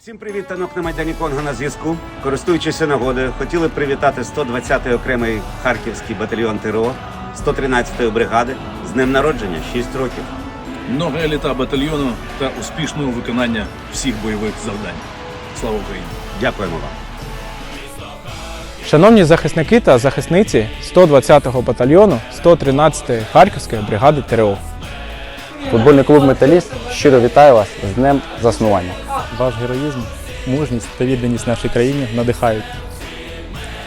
Всім привіт, танок на Майдані Конго на зв'язку. Користуючись нагодою, хотіли привітати 120-й окремий Харківський батальйон ТРО 113-ї бригади з днем народження 6 років. Много літа батальйону та успішного виконання всіх бойових завдань. Слава Україні! Дякуємо вам. Шановні захисники та захисниці 120-го батальйону 113-ї Харківської бригади ТРО. Футбольний клуб Металіст щиро вітає вас з днем заснування. Ваш героїзм, мужність та відданість нашій країні надихають.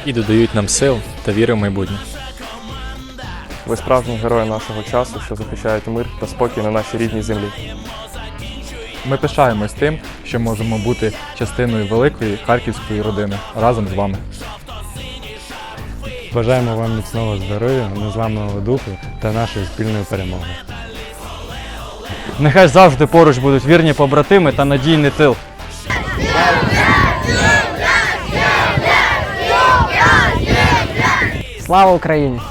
і додають нам сил та віри в майбутнє. Ви справжні герої нашого часу, що захищають мир та спокій на нашій рідній землі. Ми пишаємось тим, що можемо бути частиною великої харківської родини разом з вами. Бажаємо вам міцного здоров'я, незламного духу та нашої спільної перемоги. Нехай завжди поруч будуть вірні побратими та надійний тил. Слава Україні!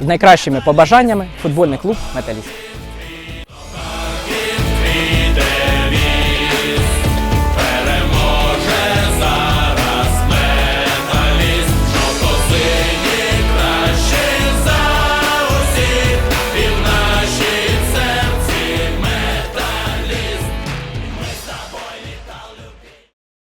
З найкращими побажаннями футбольний клуб Металіст.